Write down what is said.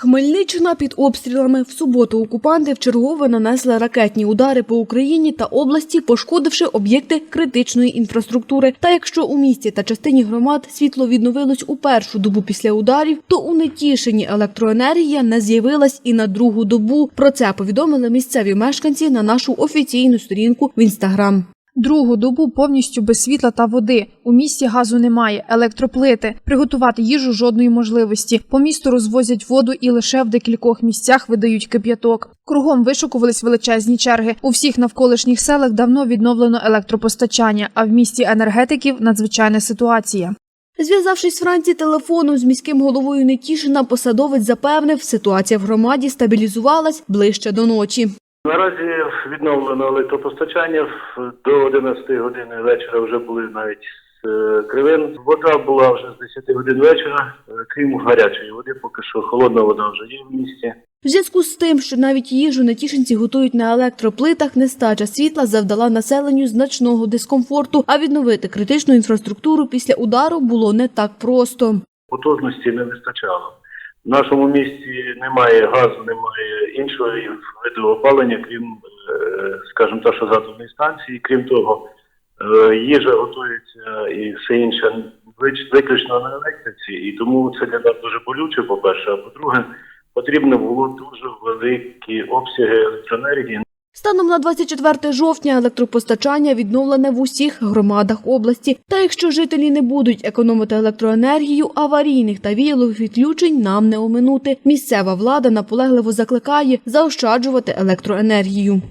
Хмельниччина під обстрілами. В суботу окупанти вчергове нанесли ракетні удари по Україні та області, пошкодивши об'єкти критичної інфраструктури. Та якщо у місті та частині громад світло відновилось у першу добу після ударів, то у Нетішині електроенергія не з'явилась і на другу добу. Про це повідомили місцеві мешканці на нашу офіційну сторінку в інстаграм. Другу добу повністю без світла та води. У місті газу немає, електроплити. Приготувати їжу жодної можливості. По місту розвозять воду і лише в декількох місцях видають кип'яток. Кругом вишукувались величезні черги. У всіх навколишніх селах давно відновлено електропостачання, а в місті енергетиків надзвичайна ситуація. Зв'язавшись вранці телефоном з міським головою Нетішина, посадовець запевнив, ситуація в громаді стабілізувалась ближче до ночі. Наразі відновлено електропостачання. До 11 години вечора вже були навіть з е, кривин. Вода була вже з 10 годин вечора, е, крім гарячої води, поки що холодна вода вже є в місті. В зв'язку з тим, що навіть їжу нетішинці готують на електроплитах, нестача світла завдала населенню значного дискомфорту, а відновити критичну інфраструктуру після удару було не так просто. Потужності не вистачало. В нашому місті немає газу, немає іншого виду опалення, крім, е, скажімо так, що з станції. Крім того, е, їжа готується і все інше виключно на електриці, і тому це для нас дуже болюче, по-перше, а по-друге, потрібно було дуже великі обсяги електроенергії. Станом на 24 жовтня електропостачання відновлене в усіх громадах області. Та якщо жителі не будуть економити електроенергію, аварійних та віялових відключень нам не оминути. Місцева влада наполегливо закликає заощаджувати електроенергію.